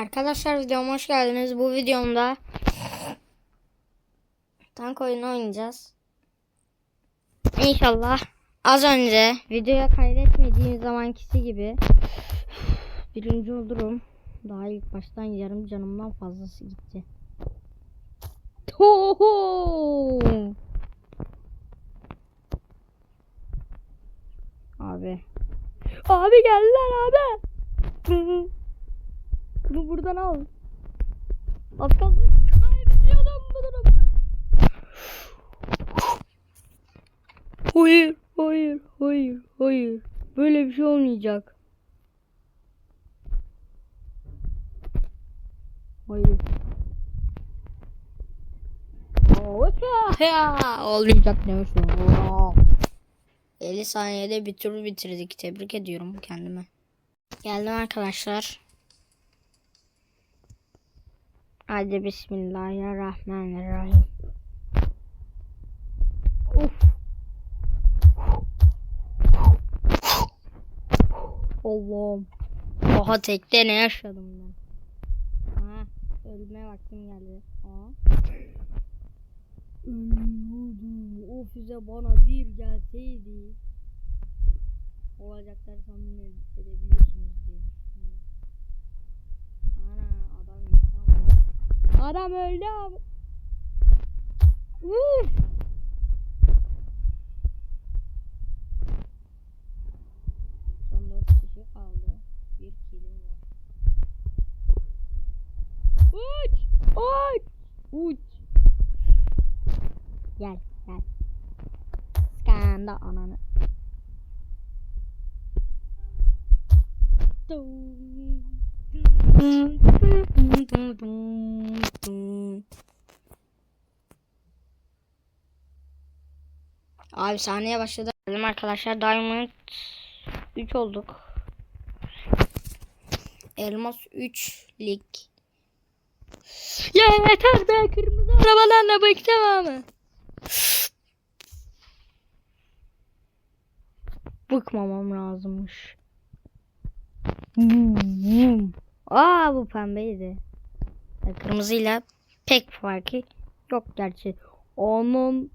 Arkadaşlar videoma hoş geldiniz. Bu videomda tank oyunu oynayacağız. İnşallah az önce videoya kaydetmediğim zamankisi gibi birinci olurum. Daha ilk baştan yarım canımdan fazlası gitti. Toho! Abi. Abi geldiler abi. Bunu buradan al. Az kaldı. Kaybediyordum bu durumu. Hayır, hayır, hayır, hayır. Böyle bir şey olmayacak. Hayır. Ya, olmayacak neyse. 50 saniyede bir tur bitirdik. Tebrik ediyorum kendime. Geldim arkadaşlar. Hadi bismillahirrahmanirrahim. Uf. Allah'ım. Oha tekte ne yaşadım ben. Ha, ölme vaktim geldi. Aa. Ölüyordum. O füze bana bir gelseydi. Olacakları tahmin ede- edebiliyorsunuz diye düşünüyorum. Ana adam gitti ama. Adam öldü abi. Uf. Son dört kişi kaldı. Bir kilim var. Uç! Uç! Uç! Gel, gel. Skanda ananı. Abi sahneye başladı. Dedim arkadaşlar Diamond 3 olduk. Elmas 3 lig. Ya yeter be kırmızı arabalarla bıktım ama. Bıkmamam lazımmış. Aa bu pembeydi. Kırmızıyla pek farkı yok gerçi. Onun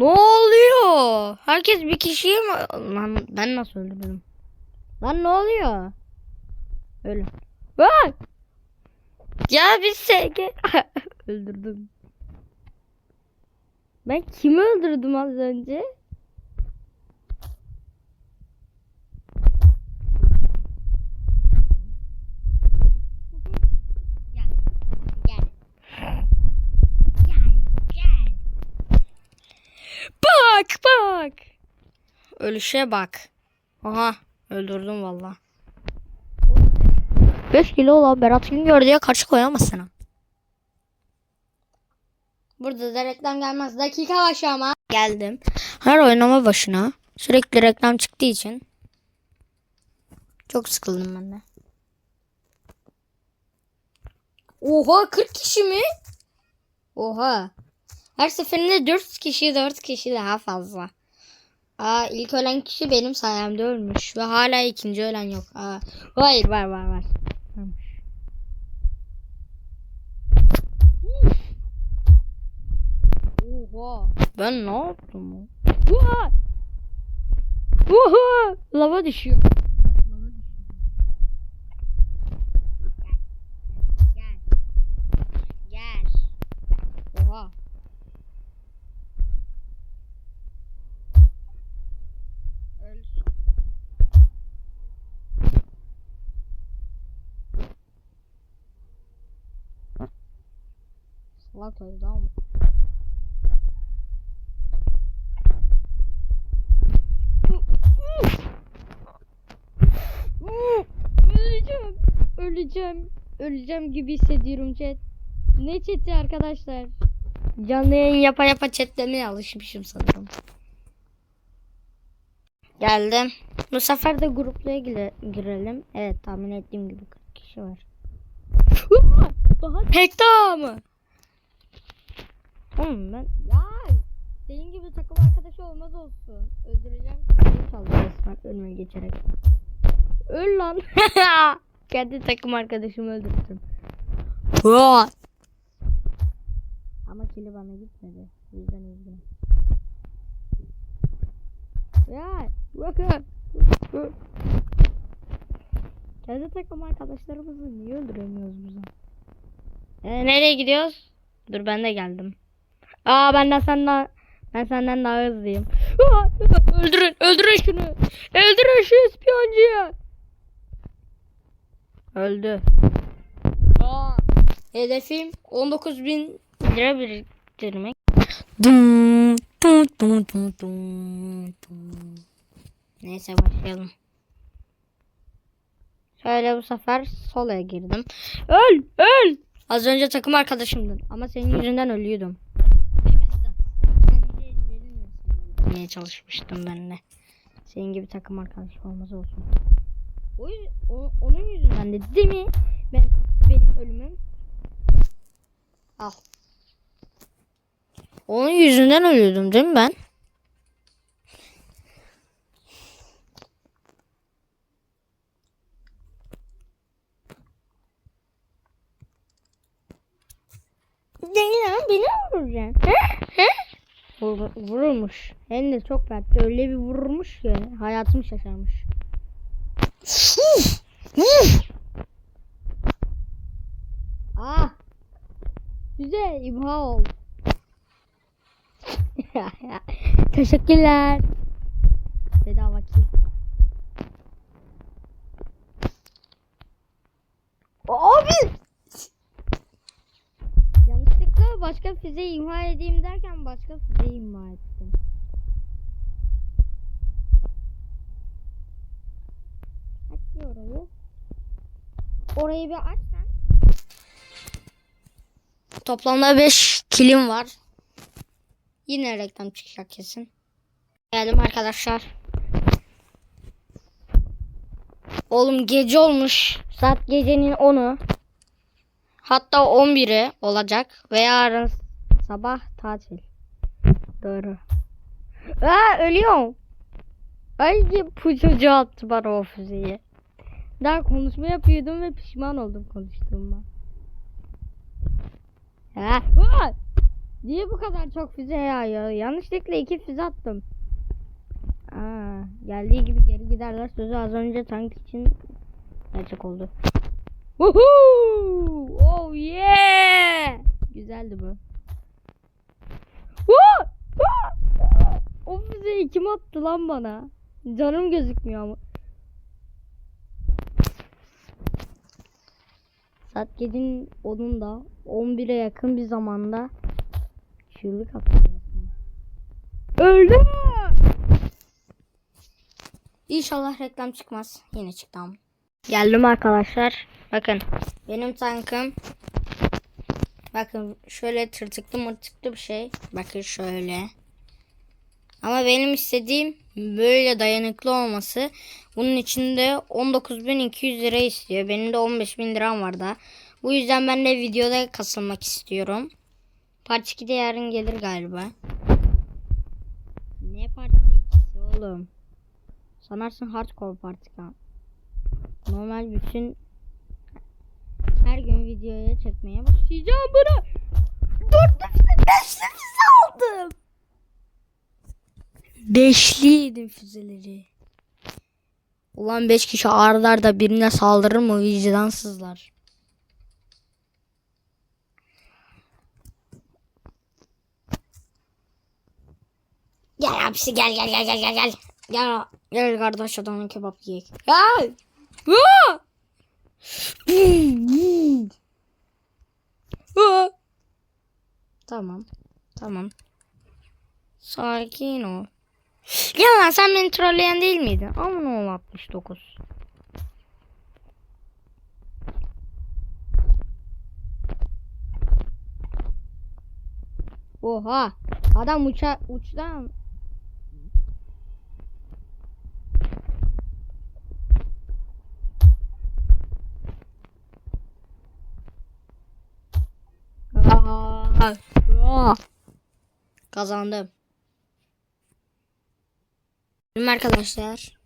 ne oluyor? Herkes bir kişiye mi? Lan ben nasıl öldürdüm? Lan ne oluyor? Öyle. Vay! Ya bir SG. öldürdüm. Ben kimi öldürdüm az önce? Bak bak. Ölüşe bak. Aha öldürdüm valla. 5 kilo olan Berat Güngör diye karşı koyamazsın ha. Burada da reklam gelmez. Dakika başı ama. Geldim. Her oynama başına sürekli reklam çıktığı için çok sıkıldım ben de. Oha 40 kişi mi? Oha. Her seferinde 4 kişi 4 kişi daha fazla. Aa ilk ölen kişi benim sayemde ölmüş ve hala ikinci ölen yok. Aa, hayır var var var. Oha. Ben ne yaptım? Oha. Oha. Lava düşüyor. Lava düşüyor. Gel. Gel. Gel. Oha. Öl. Salak öldü ama. Öleceğim. Öleceğim. Öleceğim gibi hissediyorum chat. Ne chat'i arkadaşlar? Canlı yayın yapa yapa chatlemeye alışmışım sanırım. Geldim. Bu sefer de gruplara gire- girelim. Evet tahmin ettiğim gibi 40 kişi var. Daha mı? Oğlum ben ya senin gibi takım arkadaşı olmaz olsun. Öldüreceğim. Kaldı resmen önüme geçerek. Öl lan. Kendi takım arkadaşımı öldürdüm. Ama kili bana gitmedi. Yüzden üzgünüm. Ya bakın. Kendi takım arkadaşlarımızı niye öldüremiyoruz biz? Ee, nereye gidiyoruz? Dur ben de geldim. Aa benden senden ben senden daha hızlıyım. Aa, öldürün, öldürün şunu. Öldürün şu ispiyoncuyu. Öldü. Aa, hedefim 19 bin lira biriktirmek. Dum, dum, dum, dum, dum, dum. Neyse başlayalım. Şöyle bu sefer solaya girdim. Öl, öl. Az önce takım arkadaşımdın ama senin yüzünden ölüyordum. Niye çalışmıştım benimle. Senin gibi takım arkadaşım olmaz olsun. O, o- onun yüzünden de değil mi? Ben benim ölümüm. Al. Onun yüzünden ölüyordum değil mi ben? Değil ama beni vuracaksın. He? He? Vur, vurulmuş. Hem de çok fertli. Öyle bir vurmuş ki hayatım şaşarmış. ah. Güzel imha ol. Teşekkürler. Bedava kill. Abi. Yanlışlıkla başka füze imha edeyim derken başka füze imha ettim. Aç bir orayı. Orayı bir aç sen. Toplamda 5 kilim var. Yine reklam çıkacak kesin. Geldim arkadaşlar. Oğlum gece olmuş. Saat gecenin 10'u. Hatta 11'i olacak ve yarın sabah tatil. Doğru. Aa ölüyorum. Ay bu çocuğu attı bana o füzeyi. Daha konuşma yapıyordum ve pişman oldum konuştuğuma. Ha? Niye bu kadar çok füze yağıyor? Yanlışlıkla iki füze attım. Aa, geldiği gibi geri giderler. Sözü az önce tank için gerçek oldu. Woohoo! Oh yeah! Güzeldi bu. O füzeyi kim attı lan bana? Canım gözükmüyor ama. Saat gecenin 10'unda 11'e yakın bir zamanda çığlık attı. Öldü İnşallah reklam çıkmaz. Yine çıktı ama. Geldim arkadaşlar. Bakın benim tankım. Bakın şöyle tırtıklı mırtıklı bir şey. Bakın şöyle. Ama benim istediğim böyle dayanıklı olması. Bunun içinde 19.200 lira istiyor. Benim de 15.000 liram var da. Bu yüzden ben de videoda kasılmak istiyorum. Part 2'de yarın gelir galiba. Ne part 2'si oğlum? Sanarsın hardcore part. Normal bütün her gün videoya çekmeye başlayacağım bunu. Dört nefes beş nefes aldım. Beşliydim füzeleri. Ulan beş kişi arda arda birine saldırır mı vicdansızlar. Gel abisi gel gel gel gel gel gel. Gel gel kardeş adamın kebap yiyek. Gel. Tamam. Tamam. Sakin ol. Ya lan sen beni trolleyen değil miydin? Aman oğul 69. Oha. Adam uça uçtan. Kazandım. Benim arkadaşlar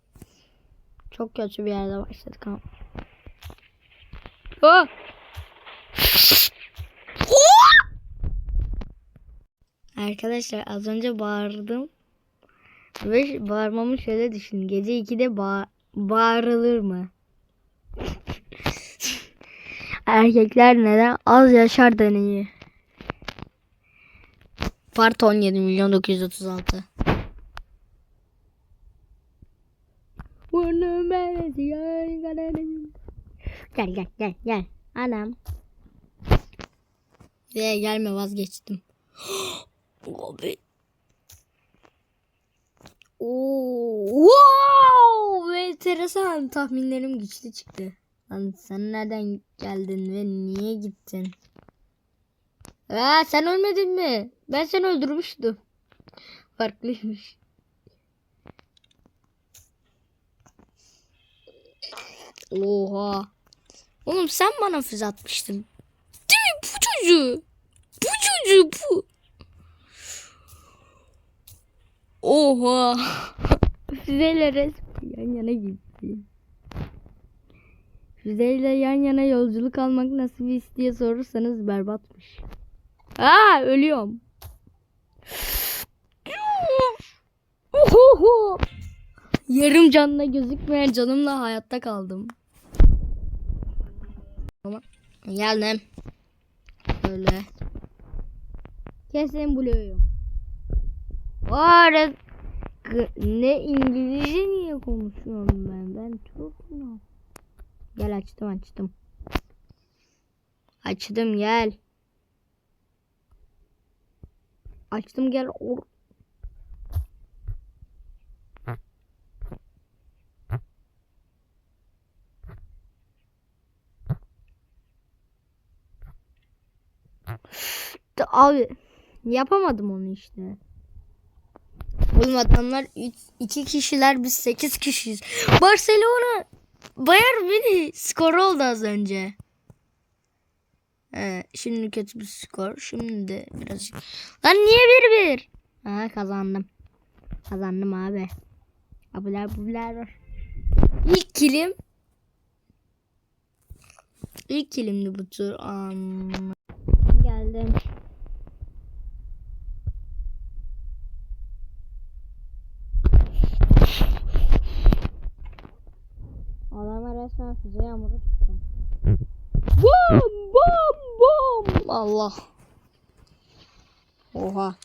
çok kötü bir yerde başladık ama. Oh. Arkadaşlar az önce bağırdım. Ve bağırmamı şöyle düşün. Gece 2'de bağ bağırılır mı? Erkekler neden az yaşar deneyi. Part 17 milyon 936. Gel gel gel gel. Anam. Ve gelme vazgeçtim. Abi. Oo, wow! Enteresan tahminlerim güçlü çıktı. Lan sen nereden geldin ve niye gittin? Aa, sen ölmedin mi? Ben seni öldürmüştüm. Farklıymış. Oha. Oğlum sen bana füze atmıştın. Değil mi bu çocuğu? Bu çocuğu bu. Oha. Füzeyle resmen yan yana gitti. Füzeyle yan yana yolculuk almak nasıl bir diye sorursanız berbatmış. Aa ölüyorum. Yarım canla gözükmeyen canımla hayatta kaldım. Ama geldim. Böyle. Kesin buluyorum. Var ne İngilizce niye konuşuyorum ben? Ben Türk'üm. Gel açtım açtım. Açtım gel. Açtım gel. Or Abi yapamadım onu işte. Oğlum adamlar 2 kişiler biz 8 kişiyiz. Barcelona Bayern Münih skor oldu az önce. Ee, şimdi kötü bir skor. Şimdi de birazcık. Lan niye 1-1? Ha kazandım. Kazandım abi. Abiler bubiler. İlk kilim. İlk kilimdi bu tur. Am. Geldim. Adama resmen füze yağmuru tuttum. Bom bom bom. Allah. Oha.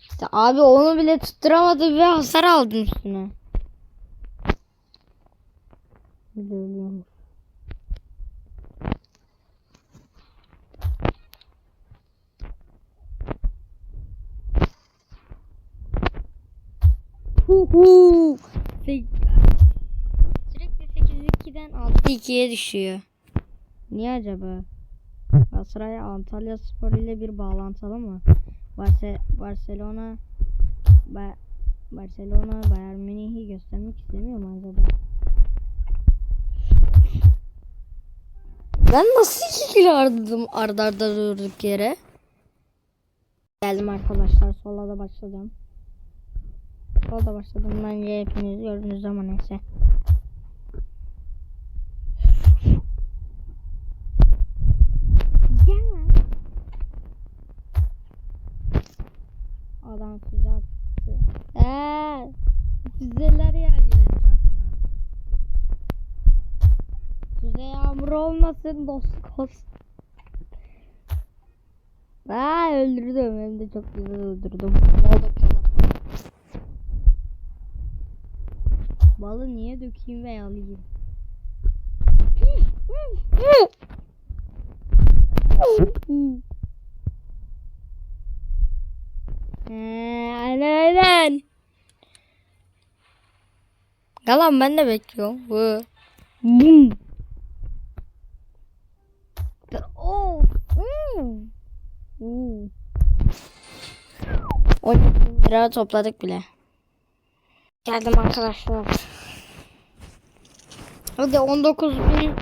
İşte abi onu bile tutturamadı ve hasar aldım üstüne. Bir de ölüyormuş. Hu hu. Sek- Sürekli 8-2'den 6-2'ye düşüyor. Niye acaba? Galatasaray Antalya Spor ile bir bağlantılı mı? Barce Barcelona ba Barcelona Bayern Münih'i göstermek istemiyor mu acaba? Ben nasıl iki kilo aradım arda arda durduk yere? Geldim arkadaşlar sola da başladım. Sola başladım bence hepiniz gördünüz ama neyse. Adam füze attı. Eee, füzeler etrafına. Füze yağmuru olmasın dost olsun. Aa öldürdüm hem de çok güzel öldürdüm. Bal döküyorlar. Balı niye dökeyim ve alayım? Ee, aynen. Yalan ben de bekliyorum. Bu. Bum. Oh. Hmm. Hmm. 12 bin lira topladık bile. Geldim arkadaşlar. Hadi 19 bin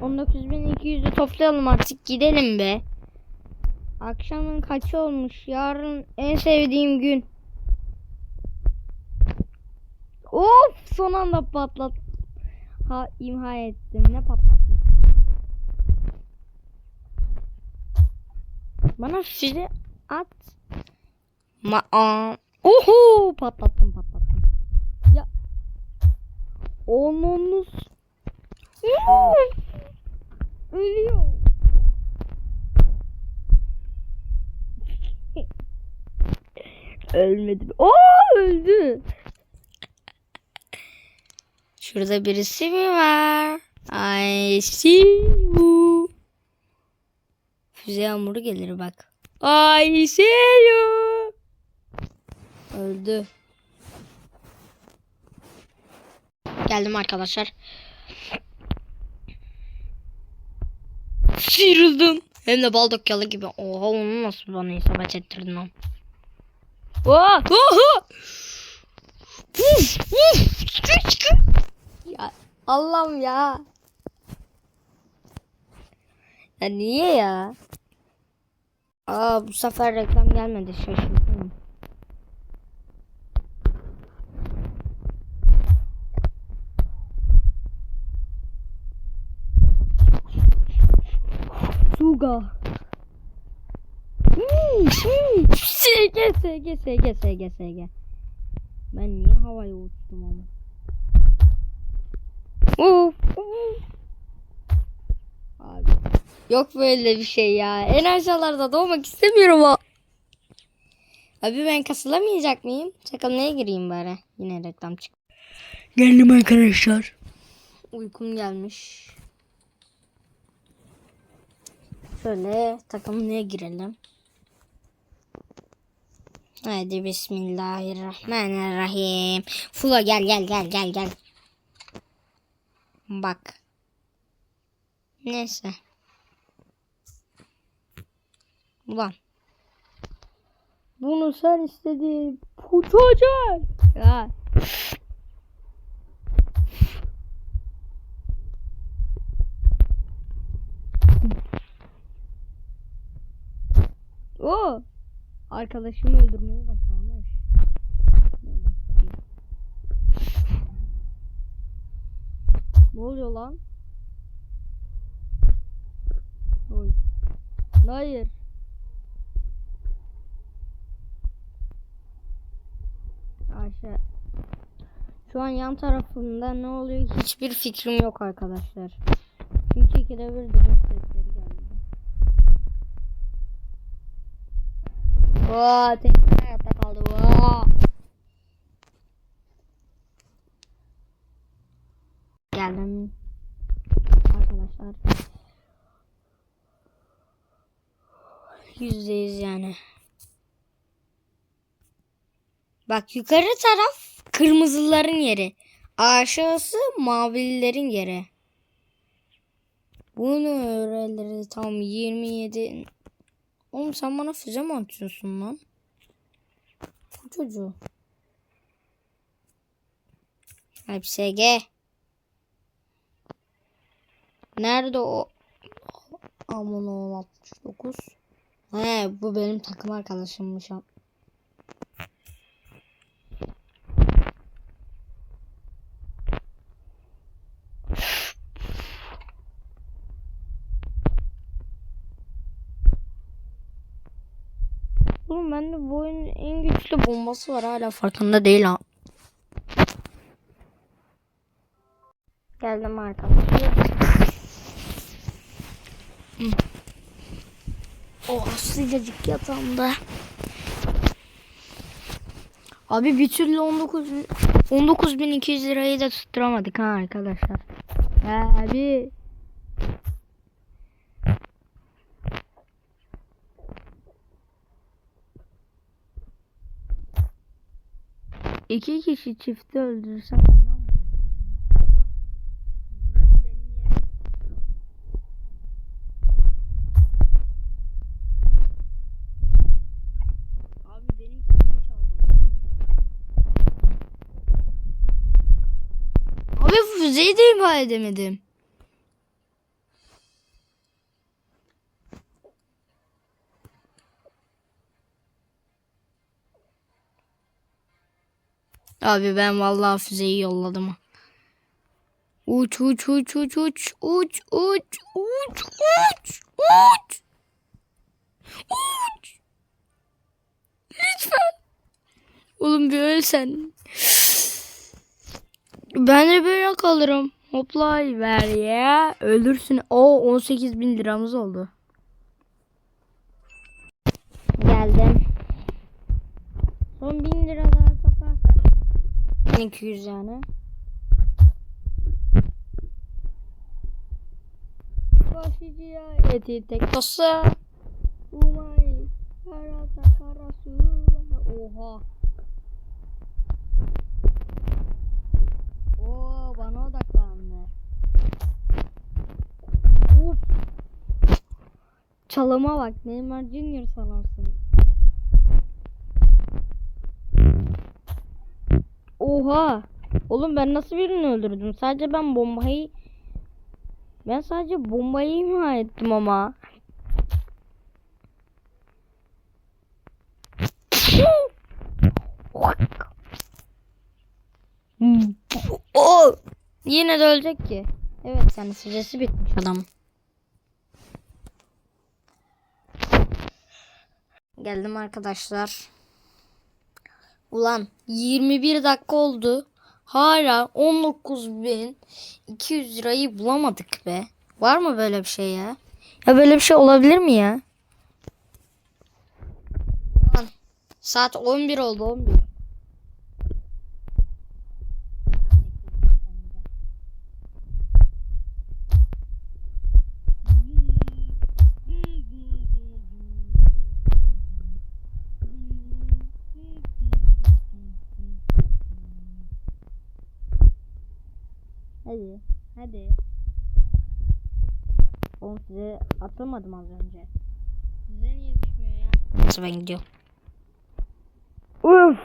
19.200'ü toplayalım artık gidelim be. Akşamın kaçı olmuş? Yarın en sevdiğim gün. Of son anda patlat. ha imha ettim. Ne patlattın? Bana füze at. Ma. Oho patlattım patlattım. Onunuz. Ölüyor. Ölmedi. Oo öldü. Şurada birisi mi var? I see you. Füze yağmuru gelir bak. I see you. Öldü. Geldim arkadaşlar. Sıyrıldım. Hem de bal dökyalı gibi. Oha onu nasıl bana isabet ettirdin lan? Oha! Oha! Uf! Uf! Ya Allah'ım ya. Ya niye ya? Aa bu sefer reklam gelmedi şaşırdım. Hmm. SG SG SG SG SG. Ben niye havaya uçtum ama? Uf. Abi. Yok böyle bir şey ya. En aşağılarda doğmak istemiyorum o. Abi ben kasılamayacak mıyım? Çakalmaya gireyim bari. Yine reklam çık. Geldim arkadaşlar. Uykum gelmiş. Şöyle takımlığa girelim. Hadi bismillahirrahmanirrahim. Fula gel gel gel gel gel. Bak. Neyse. Ulan. Bunu sen istedin. Bu çocuk. Ya. O arkadaşımı öldürmeyi başarmış. Ne oluyor lan? Oy. Hayır. Ayşe. Şu an yan tarafında ne oluyor hiçbir fikrim yok arkadaşlar. Çünkü ikide bir dedim sesleri geldi. Vaa tekrar hayatta kaldı. Vaa. Geldim. Arkadaşlar. Yüzdeyiz yani. Bak yukarı taraf kırmızıların yeri. Aşağısı mavililerin yeri. Bunu öğreleri tam 27 Oğlum sen bana füze mi atıyorsun lan? Bu çocuğu. Alp SG. Nerede o? Aman oğlum 69. He bu benim takım arkadaşımmış. Oğlum bende bu oyunun en güçlü bombası var hala farkında değil ha. Geldim arkadaşlar. Oh sıcacık yatağımda. Abi bir türlü 19 19.200 lirayı da tutturamadık ha arkadaşlar. Abi. İki kişi çifti öldürsem. Abi füzeyi de imha edemedim. Abi ben vallahi füzeyi yolladım. Uç uç uç uç uç uç uç uç uç uç. Uç. Lütfen. Oğlum bir ölsen. Ben de böyle kalırım. Hoplay ver ya. Ölürsün. O 18 bin liramız oldu. Geldim. Son 1000 lira daha toplarsak. 1200 yani. Başıcıya eti tek tosa. Umay. Karata karasula. Oha. Oo bana odaklandı. Uf. Çalıma bak. Neymar Junior sanarsın. Oha. Oğlum ben nasıl birini öldürdüm? Sadece ben bombayı ben sadece bombayı imha ettim ama. yine de ölecek ki. Evet yani süresi bitmiş adam. Geldim arkadaşlar. Ulan 21 dakika oldu. Hala 19.200 lirayı bulamadık be. Var mı böyle bir şey ya? Ya böyle bir şey olabilir mi ya? Ulan, saat 11 oldu 11. Hadi. Hadi. Oğlum size atamadım az önce. Size niye düşmüyor ya? Nasıl ben gidiyorum. Uf!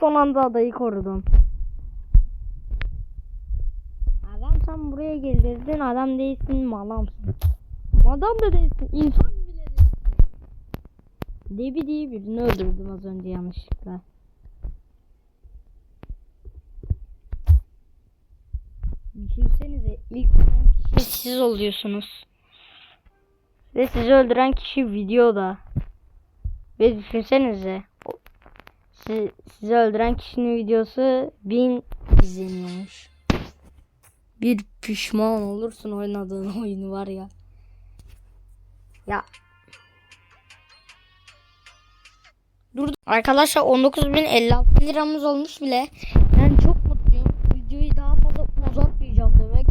Son anda adayı korudum. Adam sen buraya gelirdin adam değilsin malamsın. Adam da değilsin insan bile değilsin. Debi diye birini öldürdüm az önce yanlışlıkla. Düşünsenize ilk ölen kişi siz oluyorsunuz. Ve sizi öldüren kişi videoda. Ve düşünsenize. o- Si, sizi öldüren kişinin videosu bin izleniyormuş. Bir pişman olursun oynadığın oyunu var ya. Ya. Dur. Arkadaşlar 19.056 liramız olmuş bile. Ben çok mutluyum. Videoyu daha fazla uzatmayacağım demek.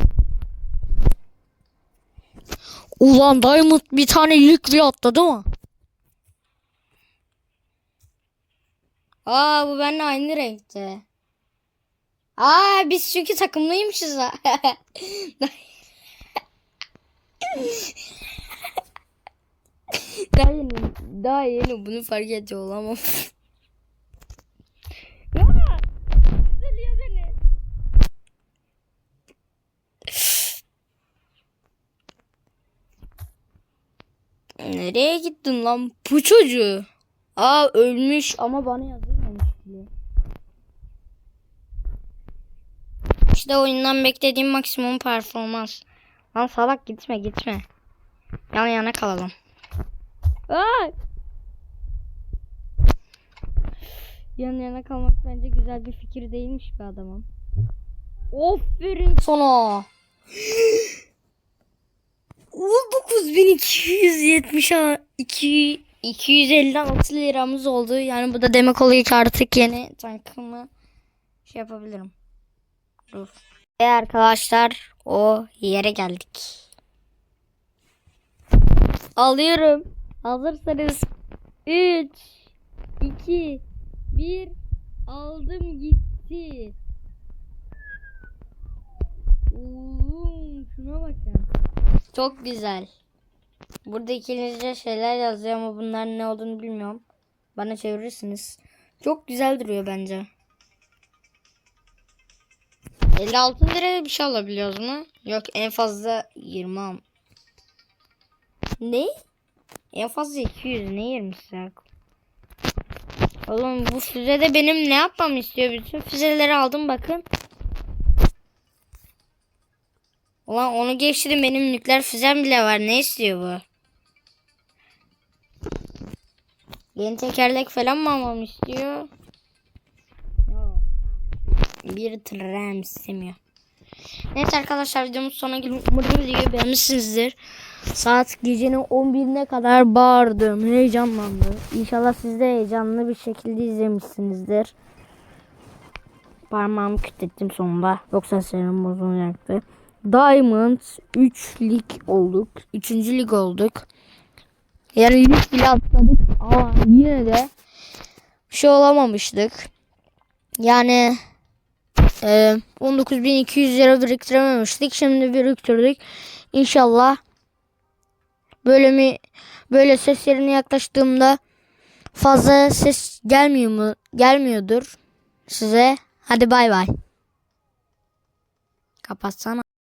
Ulan Diamond bir tane bir atladı mı? Aa bu benimle aynı renkte. Aa biz çünkü takımlıymışız. ha. daha yeni, daha yeni bunu fark ediyor olamam. Aa, üzülüyor beni. Nereye gittin lan bu çocuğu? Aa ölmüş ama bana yazılmamış bile. İşte oyundan beklediğim maksimum performans. Lan salak gitme gitme. Yan yana kalalım. Ay! Yan yana kalmak bence güzel bir fikir değilmiş be adamım. Aferin sana. 19.272 256 liramız oldu. Yani bu da demek oluyor ki artık yeni tankımı şey yapabilirim. Dur. Ve arkadaşlar o yere geldik. Alıyorum. Hazırsanız 3 2 1 aldım gitti. Oo, şuna bakın. Çok güzel. Burada İngilizce şeyler yazıyor ama bunların ne olduğunu bilmiyorum. Bana çevirirsiniz. Çok güzel duruyor bence. 56 liraya bir şey alabiliyoruz mu? Yok en fazla 20 am. Ne? En fazla 200 ne 20'si ya? Oğlum bu füzede benim ne yapmamı istiyor? Bütün füzeleri aldım bakın. Ulan onu geçtim benim nükleer füzem bile var. Ne istiyor bu? Yeni tekerlek falan mı almamı istiyor? Bir tren istemiyor. Neyse arkadaşlar videomuz sonuna geldik. Umarım videoyu beğenmişsinizdir. Saat gecenin 11'ine kadar bağırdım. Heyecanlandım. İnşallah siz de heyecanlı bir şekilde izlemişsinizdir. Parmağımı kütlettim sonunda. Yoksa serum bozulacaktı. Diamond 3 lig olduk. 3. lig olduk. Yani lig bile atladık ama yine de bir şey olamamıştık. Yani e, 19.200 lira biriktirememiştik. Şimdi biriktirdik. İnşallah böyle mi böyle ses yerine yaklaştığımda fazla ses gelmiyor mu? Gelmiyordur size. Hadi bay bay. Kapatsana.